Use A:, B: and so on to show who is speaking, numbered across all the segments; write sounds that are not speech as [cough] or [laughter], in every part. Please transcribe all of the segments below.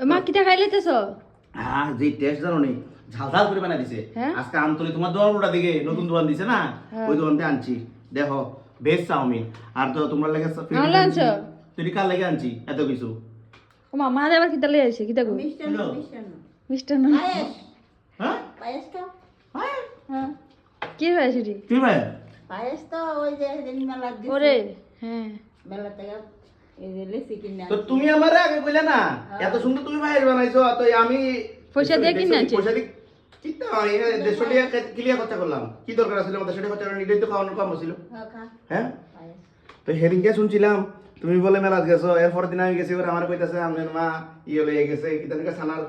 A: মা খাই লাইতেছ
B: হ্যাঁ যে টেস্ট জানো নি ঝাল ঝাল করে বানাই দিছে।
A: হ্যাঁ?
B: আজকে আমতলি তোমার দোকানটা দিকে নতুন দোকান দিছে না।
A: হ্যাঁ।
B: ওই দোকানতে আনছি। দেখো বেশ চাউমিন আর তো তোমরা লেগে? তুই কার লেগে আনছি এত কিছু।
A: মা মা আবার কিটা লই আইছে কিটা গো
C: মিষ্টান্ন। মিষ্টান্ন পায়েস।
B: হ্যাঁ
C: পায়েস তো।
A: হ্যাঁ। কি হয় সেটি
B: কি ভাই
C: পায়েস তো ওই যে সেদিন মেলা দিছি।
A: ওরে হ্যাঁ।
C: মেলা থেকে
B: তো তুমি আমার আগে কইলে না এত সুন্দর তুমি ভাই বানাইছো তো আমি
A: পয়সা দিয়ে কিনে।
B: পয়সা দিয়ে চিন্তা হয় দেড়শো টাকা ক্লিয়ার খরচা করলাম কি দরকার ছিল আমাদের? সেটা খরচা করেন এটাই তো খাওয়ানোর কম ছিল
C: হ্যাঁ, খা।
B: হ্যাঁ?
C: পায়েস।
B: তো সেদিনকে শুনছিলাম তুমি বলে মেলাত গেছো এরপর দিন আমি গেছি এবার আমার কইতাছে আপনার মা ইয়ে লইয়ে গেছে কিতা থেকে সানার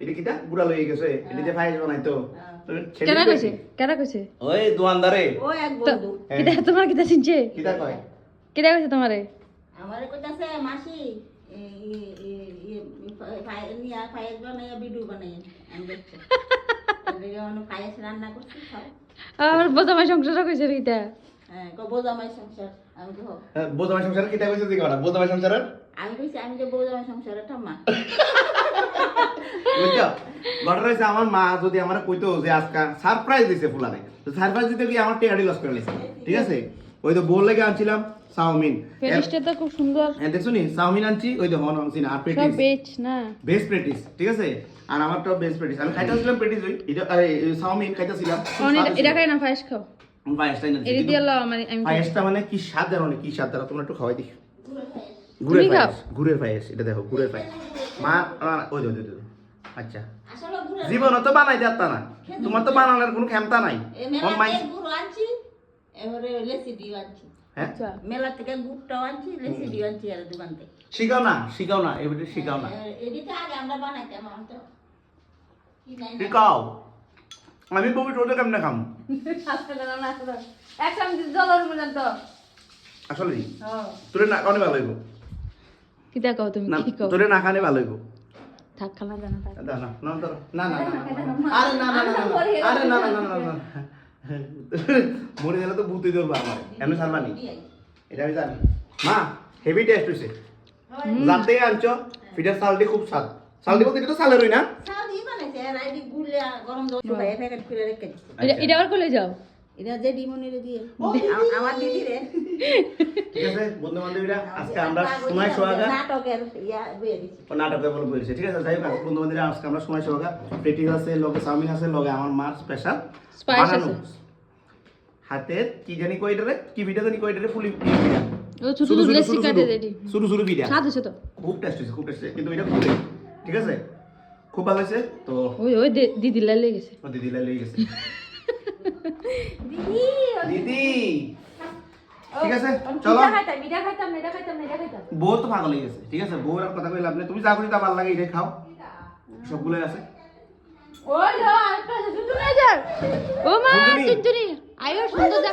B: এটা কিটা গুড়া লইয়ে গেছে এটা যে ফাইজ বানাইতো।
A: কেনা
B: কইছে?
A: কেনা কইছে?
B: ওই দোয়ানদারে
C: ও এক বন্ধু।
A: কিটা তোমার কিটা চিনছে?
B: কিতা কয়?
A: কিটা কইছে তোমারে?
C: আমার কইতাছে মাসি পায়েস বানাইয়া ভিডিও আমি দেখছি পায়েস রান্না করছি খাও
A: আমার বোঝামাই সংসার কইছে রে
C: হ্যাঁ বোঝামাই সংসার আমি তো
B: হ্যাঁ, বোঝামাই সংসার কিতা কইছে বোঝামাই
C: আমি কইছি আমি যে বোঝামাই সংসারের ঠাম্মা।
B: বুঝছ? ঘটনা হয়েছে আমার মা যদি আমার কইতো যে আজকা সারপ্রাইজ দিছে ফুলারে তো সারপ্রাইজ দিতে গিয়ে আমার টেকাডি লস করে নিছে। ঠিক আছে? ওই তো বোল লেগে আনছিলাম চাউমিন।
A: পেটিসটা তো খুব সুন্দর।
B: হ্যাঁ দেখছ নি? চাউমিন আনছি ওই হন আনছি না আর
A: সব
B: পেটিস।
A: বেচ না?
B: বেস্ট প্র্যাকটিস ঠিক আছে? আর আমারটাও বেস্ট প্র্যাকটিস আমি খাইতেছিলাম প্র্যাকটিস ওই এটা আরে, চাউমিন খাইতেছিলাম।
A: অন এটা- খাই না ফাইস খাও।
B: পায়েসটাই না
A: এটি দিয়ে লও মানে আমি খাই।
B: পায়েসটা মানে কি স্বাদ জানো না কি স্বাদ? জানো তোমরা একটু খাওয়াই দিই গুড়ের। পায়েস গুড়ের পায়েস এটা দেখো গুড়ের পায়েস। মা ওই ওই ওই আচ্ছা।
C: আসলে
B: জীবন তো বানাই যাত্তা না। তোমার তো বানানোর কোনো ক্ষমতা নাই।
C: এবারে লেসি আনছি
B: হ্যাঁ
A: আচ্ছা
C: মেলা থেকে গুড়টাও আনছি লেসি ডিও আনছি আর দোকান থেকে
B: শিখাও না শিখাও না এবারে শিখাও না
C: এদিকে আগে আমরা বানাইতাম আমার তো কি।
B: শিখাও আমি বমি টোটো কেমনে খাম
A: এক চামচ জলের মধ্যে তো
B: আসলে
C: হ্যাঁ।
B: তোরে না খাওয়ানে ভালো হইব
A: কিটা কও তুমি
B: না
A: কি কও
B: তোরে না খানে ভালো হইব
A: থাক খানা জানা
B: না না না। না না না, না, না। আরে না না না না, না। আরে না না না না না, না মরে গেলে তো ভূতে ধরবো আমার এমনি সারবানি এটা আমি জানি। মা হেভি টেস্ট হয়েছে জানতে আনছো পিঠার চালটি খুব স্বাদ। চালটি বলতে এটা তো না?
A: এটা এটা আবার কলে যাও?
C: এটা যে ডিমনিরে দিয়ে। আমার দিদি রে [laughs]
B: ঠিক আছে? বন্ধু বান্ধবীরা আজকে আমরা সময় সোহাগা।
C: নাটকের ইয়া বইয়ে দিছি
B: ও নাটকে বলে বলেছে। ঠিক আছে যাই আজকে বন্ধু বান্ধবীরা আজকে আমরা সময় সোহাগা। পেটি আছে লগে চাউমিন আছে লগে আমার মার স্পেশাল কি জানি কইটারে কি পিঠা জানি কইটারে ফুলি পিঠা
A: ও ছোট ছোট লেসি কাটে দেটি
B: শুরু শুরু পিঠা
A: স্বাদ হচ্ছে
B: খুব টেস্ট খুব টেস্ট কিন্তু এটা ফুলে। ঠিক আছে? খুব ভালো হয়েছে তো
A: ওই ওই [laughs] দিদি লাই
B: ও দিদি লাই লেগে গেছে।
C: দিদি।
B: দিদি। ঠিক আছে? চলো। বউ তো পাগল হয়ে গেছে ঠিক আছে? বউর আর কথা কইলাম না তুমি যা করি তা ভালো লাগে এটাই খাও। সবগুলোই আছে।
A: ওই লো আছে সুন্দর যার ও মা
B: সুন্দরী।
A: আয়ো সুন্দর যা।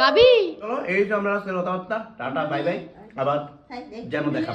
A: কাবি।
B: এই তো আমরা কথাবার্তা টাটা বাই বাই। আবার যেন দেখা